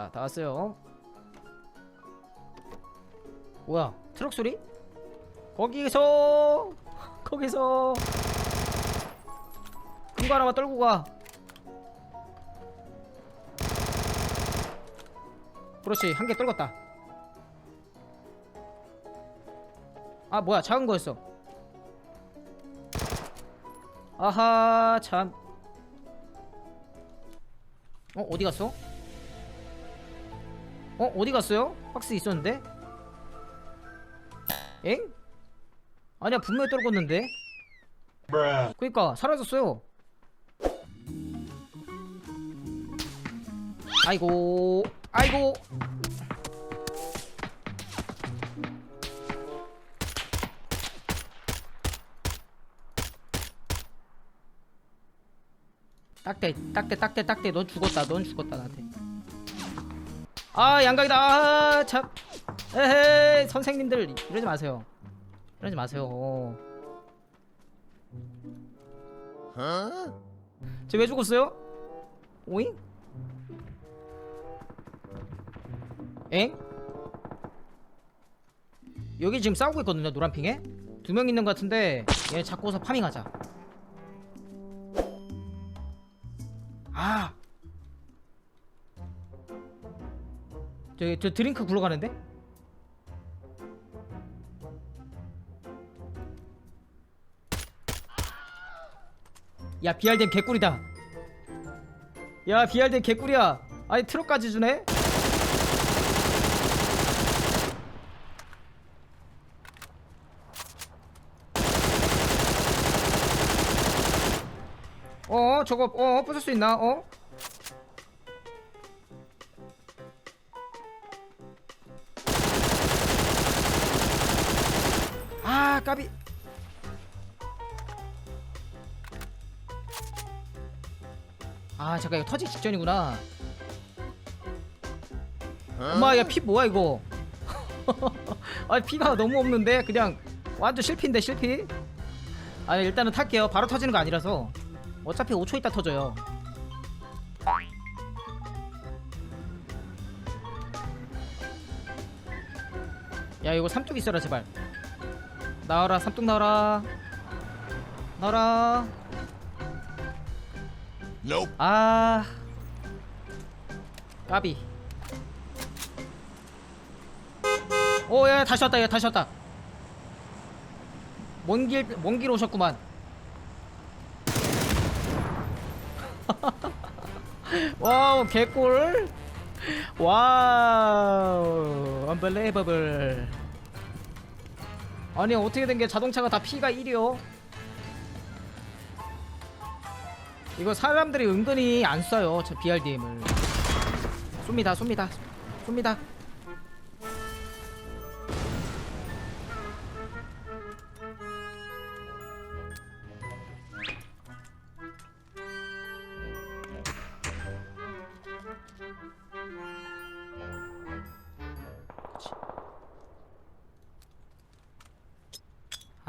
자, 다 왔어요. 뭐야? 트럭 소리? 거기서 거기서 큰거 하나만 떨고 가. 그렇지, 한 개 떨궜다. 아, 뭐야? 작은 거였어. 아하, 참. 어, 어디 갔어? 어? 어디 갔어요? 박스 있었는데? 엥? 아니야 분명히 떨궜는데? 그니까 사라졌어요. 아이고 아이고. 딱대 딱대 딱대 딱대. 넌 죽었다 넌 죽었다 나한테 아 양각이다 아, 참 에헤이 선생님들 이러지 마세요 이러지 마세요 쟤왜 죽었어요? 오잉? 엥? 여기 지금 싸우고 있거든요 노란핑에 두 명 있는 것 같은데 얘 잡고서 파밍하자 저, 저 드링크 굴러가는데? 야 BRDM 개꿀이다 야 BRDM 개꿀이야 아니 트럭까지 주네? 어 저거 어 부술 수 있나 어? 아 까비. 아 잠깐 이거 터지기 직전이구나. 엄마 야 피 뭐야 이거? 아 피가 너무 없는데? 그냥 완전 실피인데 실피? 아니 일단은 탈게요. 바로 터지는 거 아니라서. 어차피 5초 있다 터져요. 야 이거 삼뚝 있어라 제발 나와라 삼뚝 나와라. 나와라. Nope. 아. 까비. 오야 다시 왔다 야 다시 왔다. 먼길 먼길 오셨구만. 와우 개꿀. 와우 언벨레이버블 아니 어떻게 된 게 자동차가 다 피가 1이요? 이거 사람들이 은근히 안 써요 저 BRDM을. 쏩니다 쏩니다 쏩니다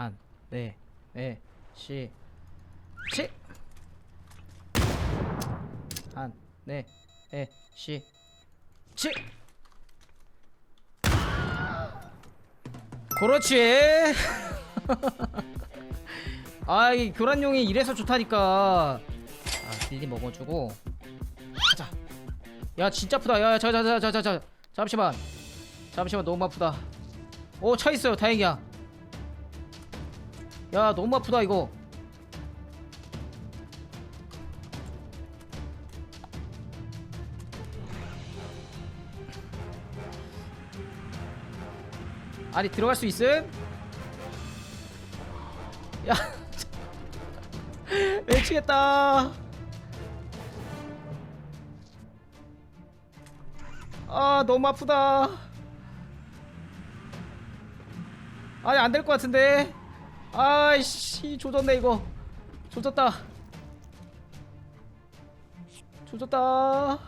한, 네, 네, 시, 시. 한, 네, 네, 시, 시. 그렇지. 아이 교란용이 이래서 좋다니까. 아, 딜리 먹어주고. 가자. 야 진짜 아프다. 야, 자 자 자 자 자 자. 잠시만. 잠시만 너무 아프다. 오 차 있어요. 다행이야. 야 너무 아프다 이거. 아니 들어갈 수 있음? 야 미치겠다. 아 너무 아프다. 아니 안 될 것 같은데 아이씨 조졌네 이거. 조졌다. 조졌다.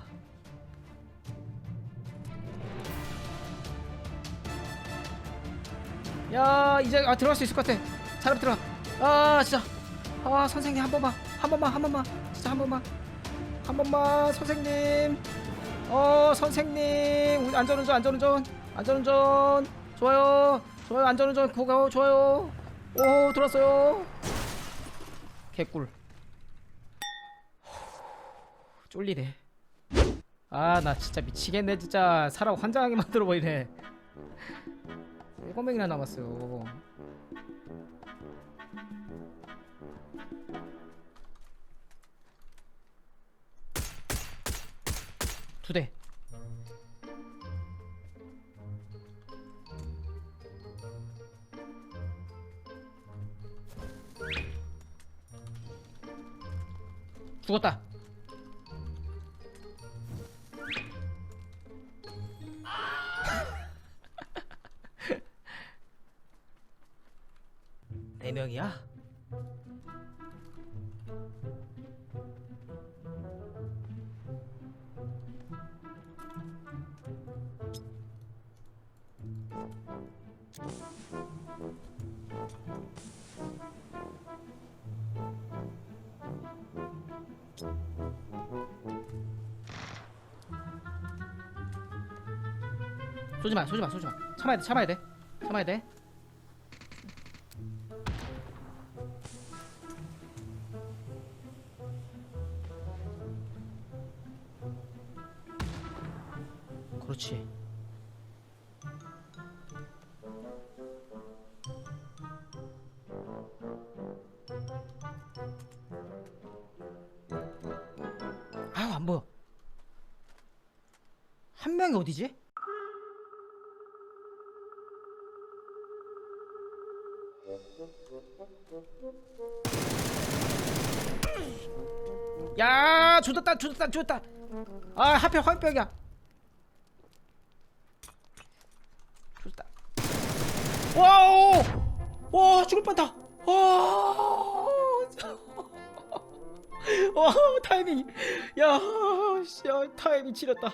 야 이제 아 들어갈 수 있을 것 같아. 사람 들어가. 아 진짜. 아 선생님 한 번만 한 번만 한 번만. 진짜 한 번만. 한 번만 선생님. 어 선생님. 안전운전 안전운전. 안전운전. 좋아요. 좋아요. 안전운전 고가오 좋아요 오 들었어요. 개꿀. 쫄리네. 아 나 진짜 미치겠네 진짜. 사람 환장하게 만들어 버리네. 일곱 명이나 남았어요. 두대 죽었다 네 명이야? 쏘지 마, 쏘지 마, 쏘지 마. 참아야 돼, 참아야 돼, 참아야 돼. 그렇지. 아유 안 보여. 한 명이 어디지? 야 죽었다 죽었다 죽었다. 아 하필 화병이야. 죽었다. 와우! 와 죽을 뻔다. 와. 와, 타이밍. 야, 씨, 야, 타이밍 지렸다.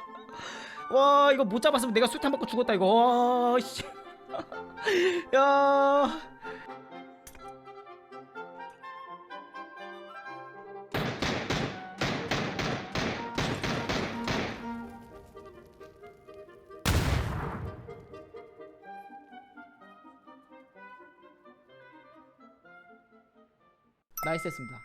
와 이거 못 잡았으면 내가 술탄 먹고 죽었다 이거. 와, 씨. 야 나이스 했습니다